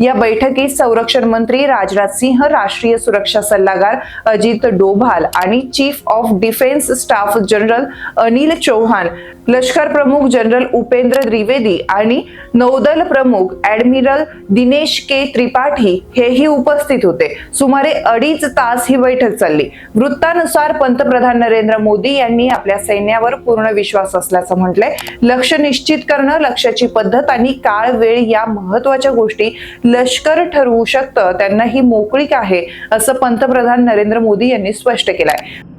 या बैठकीत संरक्षण मंत्री राजनाथ सिंह राष्ट्रीय सुरक्षा सल्लागार अजित डोभाल आणि chief of defence staff general Anil Chauhan लष्कर प्रमुख जनरल उपेंद्र द्विवेदी आणि नौदल प्रमुख ऍडमिरल दिनेश के त्रिपाठी हेही उपस्थित होते. सुमारे अडीच तास ही बैठक चालली. वृत्तानुसार पंतप्रधान नरेंद्र मोदी यांनी आपल्या सैन्यावर पूर्ण विश्वास असल्याचं म्हटलंय. लक्ष निश्चित करणं लक्ष्याची पद्धत आणि काळ वेळ या महत्त्वाच्या गोष्टी लष्कर ठरवू शकतं त्यांना ही मोकळीक आहे असं पंतप्रधान नरेंद्र मोदी यांनी स्पष्ट केलंय.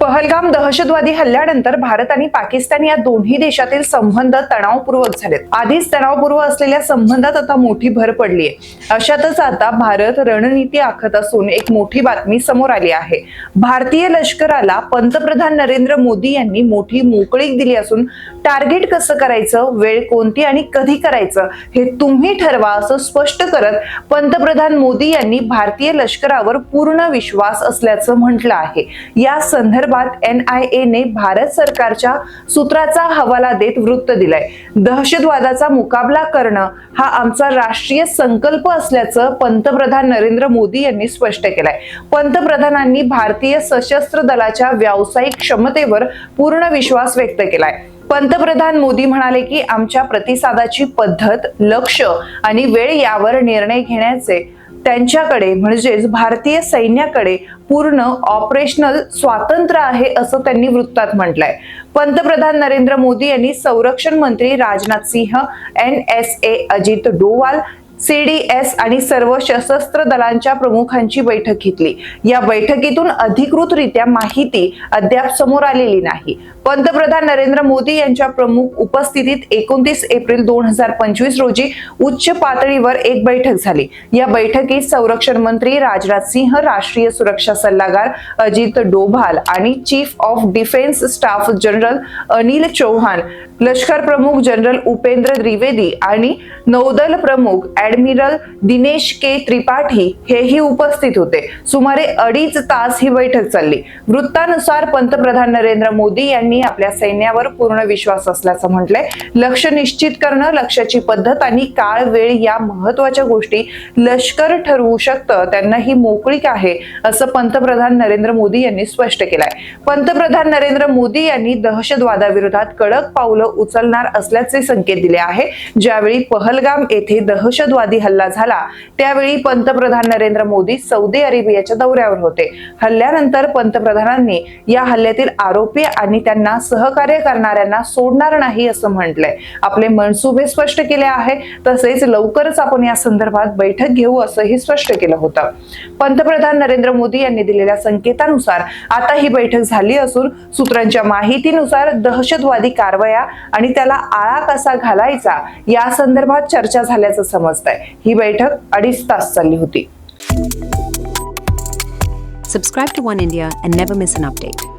पहलगाम दहशतवादी हल्ल्यानंतर भारत आणि पाकिस्तान या दोन्ही देशातील संबंध तणावपूर्वक झालेत. आधीच तणावपूर्व असलेल्या संबंधात आता मोठी भर पडली आहे. अशातच आता भारत रणनीती आखत असून एक मोठी बातमी समोर आली आहे. भारतीय लष्कराला पंतप्रधान नरेंद्र मोदी यांनी मोठी मोकळीक दिली असून टार्गेट कसं करायचं वेळ कोणती आणि कधी करायचं हे तुम्ही ठरवा असं स्पष्ट करत पंतप्रधान मोदी यांनी भारतीय लष्करावर पूर्ण विश्वास असल्याचं म्हटलं आहे. या संदर्भात एन आय ए ने भारत सरकारच्या सूत्राचा हवाला देत वृत्त दिलंय. दहशतवादाचा मुकाबला करणं हा आमचा राष्ट्रीय संकल्प असल्याचं पंतप्रधान नरेंद्र मोदी यांनी स्पष्ट केलंय. पंतप्रधानांनी भारतीय सशस्त्र दलाच्या व्यावसायिक क्षमतेवर पूर्ण विश्वास व्यक्त केलाय. पंतप्रधान मोदी म्हणाले की आमच्या प्रतिसादाची पद्धत लक्ष आणि वेळ यावर निर्णय घेण्याचे त्यांच्याकडे म्हणजेच भारतीय सैन्याकडे पूर्ण ऑपरेशनल स्वातंत्र्य आहे असं त्यांनी वृत्तात म्हटलंय. पंतप्रधान नरेंद्र मोदी यांनी संरक्षण मंत्री Rajnath Singh N S A Ajit Doval CDS आणि सर्व सशस्त्र दलांच्या प्रमुखांची बैठक घेतली. या बैठकीतून अधिकृतरित्या माहिती अद्याप समोर आलेली नाही. पंतप्रधान नरेंद्र मोदी यांच्या प्रमुख उपस्थितीत एकोणतीस एप्रिल दोन हजार पंचवीस रोजी उच्च पातळीवर एक बैठक झाली. या बैठकीत संरक्षण मंत्री राजनाथ सिंह राष्ट्रीय सुरक्षा सल्लागार अजित डोभाल आणि chief of defence staff general Anil Chauhan लष्कर प्रमुख जनरल उपेंद्र द्विवेदी आणि नौदल प्रमुख ऍडमिरल दिनेश के त्रिपाठी हेही उपस्थित होते. सुमारे अडीच तास ही बैठक चालली. वृत्तानुसार पंतप्रधान नरेंद्र मोदी यांनी आपल्या सैन्यावर पूर्ण विश्वास असल्याचं म्हटलंय. लक्ष निश्चित करणं लक्ष्याची पद्धत आणि काळ वेळ या महत्त्वाच्या गोष्टी लष्कर ठरवू शकतं. त्यांना ही मोकळीक आहे असं पंतप्रधान नरेंद्र मोदी यांनी स्पष्ट केलंय. पंतप्रधान नरेंद्र मोदी यांनी दहशतवादाविरोधात कडक पावलं उचलणार असल्याचे संकेत दिले आहे. ज्यावेळी पहलगाम येथे दहशतवादी हल्ला झाला त्यावेळी पंतप्रधान नरेंद्र मोदी सौदी अरेबियाच्या दौऱ्यावर होते. हल्ल्यानंतर पंतप्रधानांनी या हल्ल्यातील आरोपी आणि त्या त्यांना सहकार्य करणाऱ्यांना सोडणार नाही असं म्हटलंय. आपले मनसुबे स्पष्ट केले आहे तसेच लवकरच आपण या संदर्भात बैठक घेऊ असंही स्पष्ट केलं होतं. पंतप्रधान नरेंद्र मोदी यांनी दिलेल्या संकेतानुसार आता ही बैठक झाली असून सूत्रांच्या माहितीनुसार दहशतवादी कारवाया आणि त्याला आळा कसा घालायचा या संदर्भात चर्चा झाल्याचं समजतंय. ही बैठक अडीच तास चालली होती. Subscribe to One India and never miss an update.